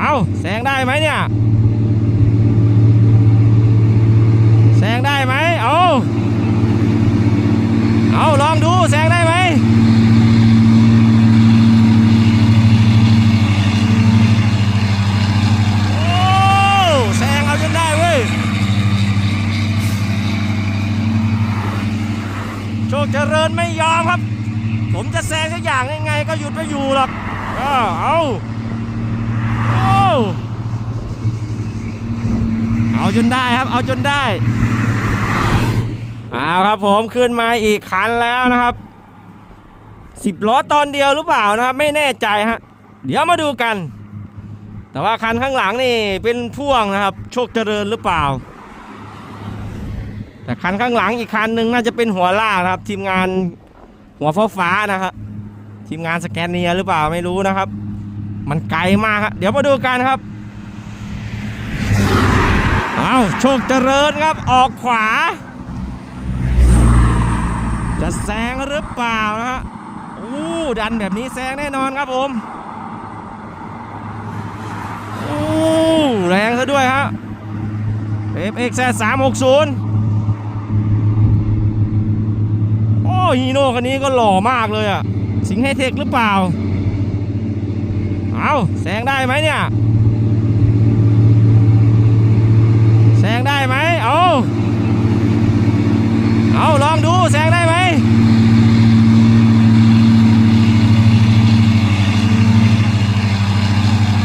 เอาแซงได้ไหมเนี่ย แซงได้ไหมเอาเอาลองดูแซงได้ไหมโอ้แซงเอาจนได้เว้ยโชคเจริญไม่ยอมครับ ผมจะแซงสักอย่างยังไงก็หยุดไม่อยู่หรอก เออเอา เอาเอาจนได้ครับ เอาจนได้เอาครับผมขึ้นมาอีกคันแล้วนะครับสิบล้อตอนเดียวหรือเปล่านะครับ ไม่แน่ใจฮะเดี๋ยวมาดูกัน แต่ว่าคันข้างหลังนี่เป็นพ่วงนะครับ โชคเจริญหรือเปล่า แต่คันข้างหลังอีกคันหนึ่งน่าจะเป็นหัวล่ากนะครับ ทีมงานหัวฟ้าฟ้านะครับทีมงานสแกนเนียหรือเปล่าไม่รู้นะครับ มันไกลมากครับเดี๋ยวมาดูกันครับเอาโชคเจริญครับออกขวา จะแซงหรือเปล่านะฮะอู้ดันแบบนี้แซงแน่นอนครับผมอู้แรงซะด้วยฮะ FX สามหกศูนย์โอ้ฮีโน่คันนี้ก็หล่อมากเลยอะสิงห์ไฮเทคหรือเปล่า เอาแซงได้ไหมเนี่ย แซงได้ไหมเอาเอาลองดูแซงได้ไหม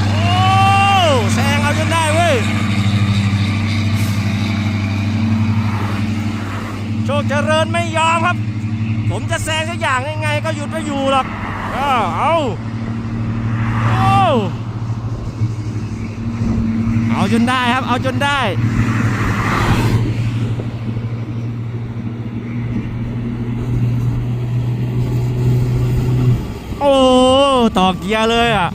โอ้แซงเอาจนได้เว้ย โชคเจริญไม่ยอมครับ ผมจะแซงสักอย่างยังไงก็หยุดไม่อยู่หรอก เออเอา เอาเอาจนได้ครับ เอาจนได้โอ้ต่อเกียร์เลยอะ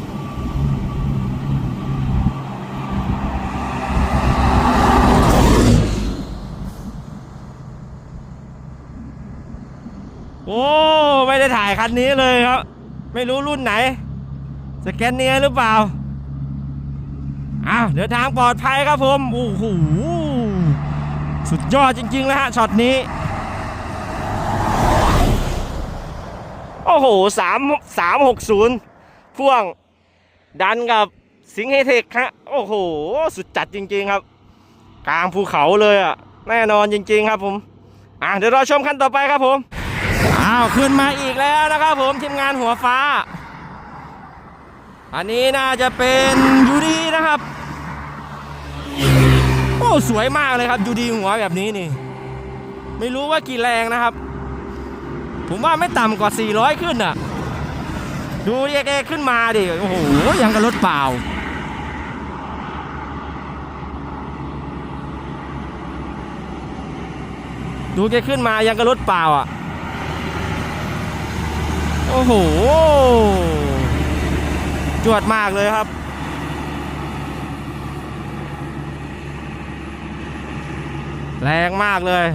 โอ้ ไม่ได้ถ่ายคันนี้เลยครับ ไม่รู้รุ่นไหน สแกนเนียหรือเปล่าอ้าวเดินทางปลอดภัยครับผมโอ้โหสุดยอดจริงๆเลยฮะช็อตนี้ โอ้โหสามสามหกศูนย์พ่วงดันกับสิงห์เฮเทคฮะโอ้โห สุดจัดจริงๆครับ กลางภูเขาเลยอะ แน่นอนจริงๆครับผม อะเดี๋ยวเราชมคันต่อไปครับผม อ้าว ขึ้นมาอีกแล้วนะครับผมทีมงานหัวฟ้า อันนี้น่าจะเป็นยูดีนะครับ โอ้สวยมากเลยครับยูดีหัวแบบนี้นี่ ไม่รู้ว่ากี่แรงนะครับ ผมว่าไม่ต่ำกว่า 400 ขึ้นอะ ดูแกขึ้นมาดิ โอ้โห ยังกับรถเปล่าดูแกขึ้นมายังกับรถเปล่าอะ โอ้โห จวดมากเลยครับ แรงมากเลย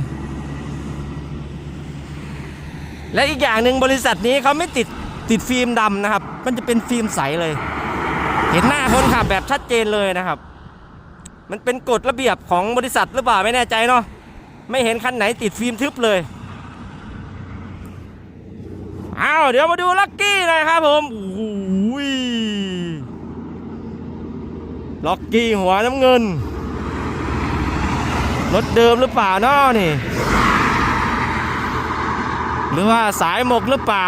และอีกอย่างหนึ่งบริษัทนี้เขาไม่ติดติดฟิล์มดำนะครับ มันจะเป็นฟิล์มใสเลย เห็นหน้าคนขับแบบชัดเจนเลยนะครับ มันเป็นกฎระเบียบของบริษัทหรือเปล่าไม่แน่ใจเนาะไม่เห็นคันไหนติดฟิล์มทึบเลยอ้าวเดี๋ยวมาดูลักกี้หน่อยครับผมโอ้ย ล็อกกี้หัวน้ำเงิน รถเดิมหรือเปล่านาะนี่ หรือว่าสายหมกหรือเปล่า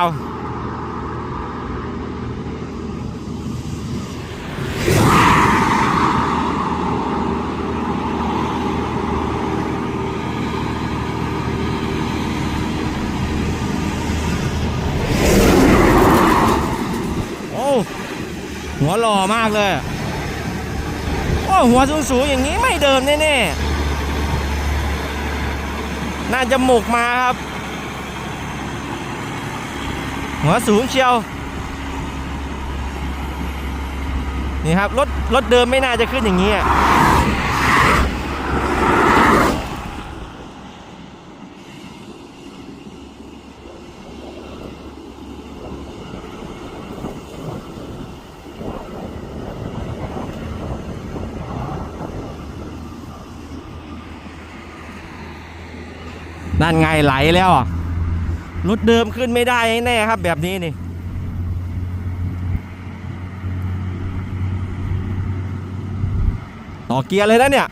โอ้ หัวหล่อมากเลย โอ้หัวสูงๆอย่างนี้ไม่เดิมแน่ๆ น่าจะหมกมาครับ หัวสูงเชียว นี่ครับรถรถเดิมไม่น่าจะขึ้นอย่างนี้อะ ด้านไงไหลแล้วอะรถเดิมขึ้นไม่ได้แน่ครับ แบบนี้นี่ต่อเกียร์เลยนะเนี่ย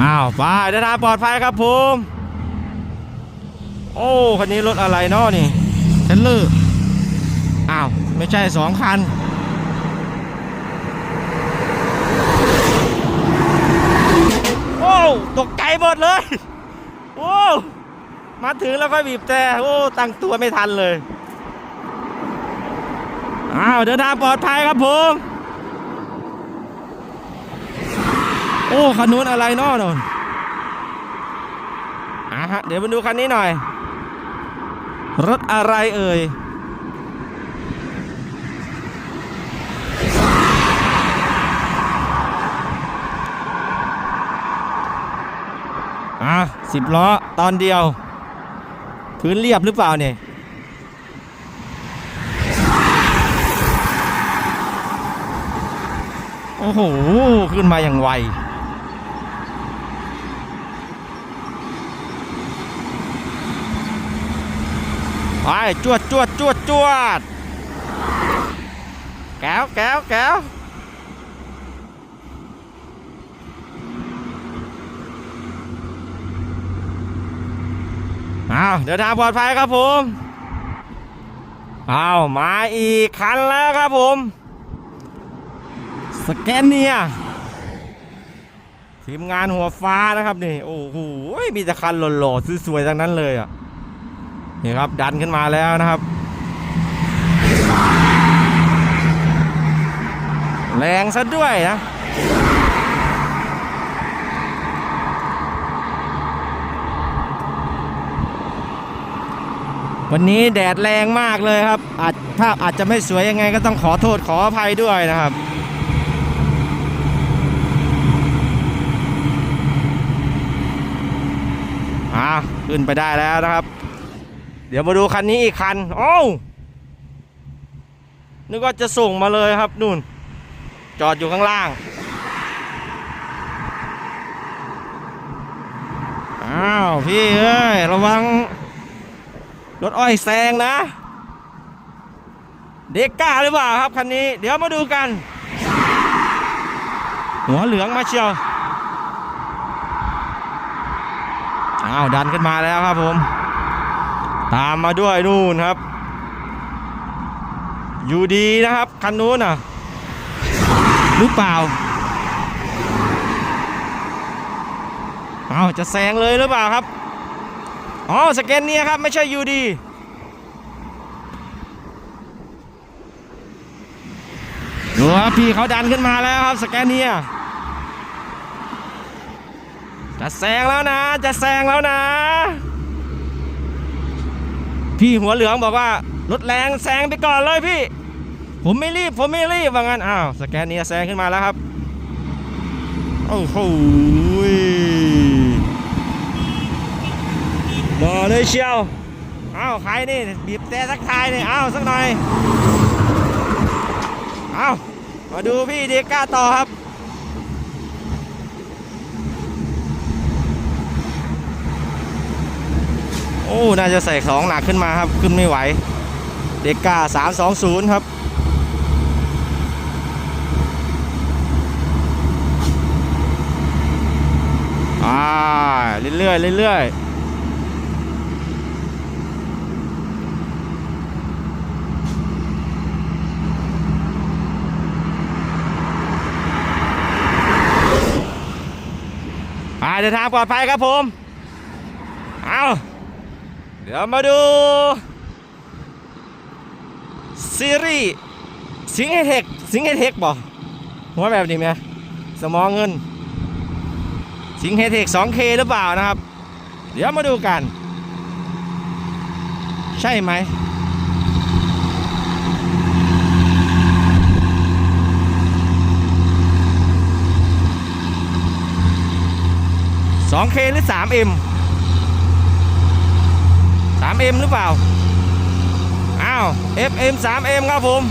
อ้าวไปเดินทางปลอดภัยครับผมโอ้คันนี้รถอะไรเนาะนี่เทนเลอร์อ้าว ไม่ใช่สองคัน โอ้ตกใจหมดเลย โอ้มาถึงแล้วก็บีบแต่โอ้ตั้งตัวไม่ทันเลยอ้าวเดินทางปลอดภัยครับผมโอ้คันนู้นอะไรนาะนนอะฮะเดี๋ยวมาดูคันนี้หน่อย รถอะไรเอ่ย อะ สิบล้อตอนเดียว พื้นเรียบหรือเปล่าเนี่ยโอ้โห ขึ้นมาอย่างไวไปจวดจวดจวดจวดแก้วแก้วแก้ว อ้าวเดี๋ยวทางปลอดภัยครับผมอ้าวมาอีกคันแล้วครับผมสแกนเนียทีมงานหัวฟ้านะครับนี่โอ้โหมีแต่คันหล่อๆสวยๆทั้งนั้นเลยอะนี่ครับดันขึ้นมาแล้วนะครับ แรงซะด้วยนะ วันนี้แดดแรงมากเลยครับ อาจภาพอาจจะไม่สวยยังไงก็ต้องขอโทษขออภัยด้วยนะครับ อ่าขึ้นไปได้แล้วนะครับ เดี๋ยวมาดูคันนี้อีกคัน โอ้นึกว่าจะส่งมาเลยครับนู่น จอดอยู่ข้างล่าง อ้าว พี่เอ้ย ระวัง รถอ้อยแซงนะ เด็กกล้าหรือเปล่าครับคันนี้ เดี๋ยวมาดูกัน หัวเหลืองมาเชียวอ้าวดันขึ้นมาแล้วครับผม ตามมาด้วยนู่นครับ อยู่ดีนะครับคันนู้นอะหรือเปล่าเอาจะแซงเลยหรือเปล่าครับ อ๋อสแกนเนียครับ ไม่ใช่ยูดีดูครับพี่เขาดันขึ้นมาแล้วครับสแกนเนียจะแซงแล้วนะ จะแซงแล้วนะ พี่หัวเหลืองบอกว่ารถแรงแซงไปก่อนเลยพี่ ผมไม่รีบผมไม่รีบว่างั้นอ้าวสแกนเนียแซงขึ้นมาแล้วครับโอ้โห บ่เลยเชียวอ้าวใครนี่บีบแต่สักทายนี่อ้าวสักหน่อยอ้าวมาดูพี่เดก้าต่อครับโอ้ น่าจะใส่ของหนักขึ้นมาครับ ขึ้นไม่ไหว เดก้า320ครับ อ่า เรื่อยๆเรื่อยๆ เดินทางปลอดภัยครับผม เอาเดี๋ยวมาดู ซีรีส์สิงห์ไฮเทคสิงห์ไฮเทคบอกหัวแบบนี้ไหมสมองเงิน สิงห์ไฮเทค 2K หรือเปล่านะครับ เดี๋ยวมาดูกัน ใช่ไหม 2K หรือ 3M 3M หรือเปล่า อ้าว FM 3M ครับผม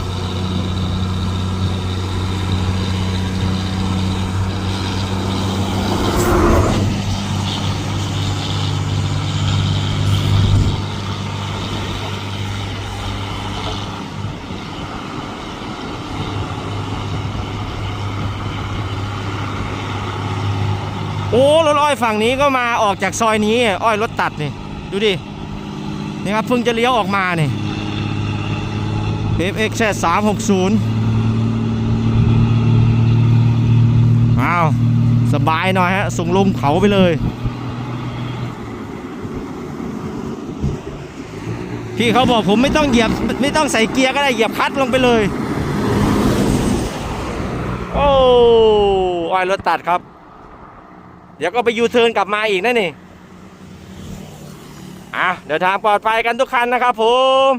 อ้รถอ้อยฝั่งนี้ก็มาออกจากซอยนี้อ้อยรถตัดนี่ดูดินี่ครับเพิ่งจะเลี้ยวออกมานี่ FX แค่360อ้าวสบายหน่อยฮะส่งลงเขาไปเลยพี่เขาบอกผมไม่ต้องเหยียบไม่ต้องใส่เกียร์ก็ได้เหยียบคลัดลงไปเลย โอ้อ้อยรถตัดครับ เดี๋ยวก็ไปยูเทิร์นกลับมาอีกนั่นนี่อะเดี๋ยวทางปลอดภัยกันทุกคันนะครับผม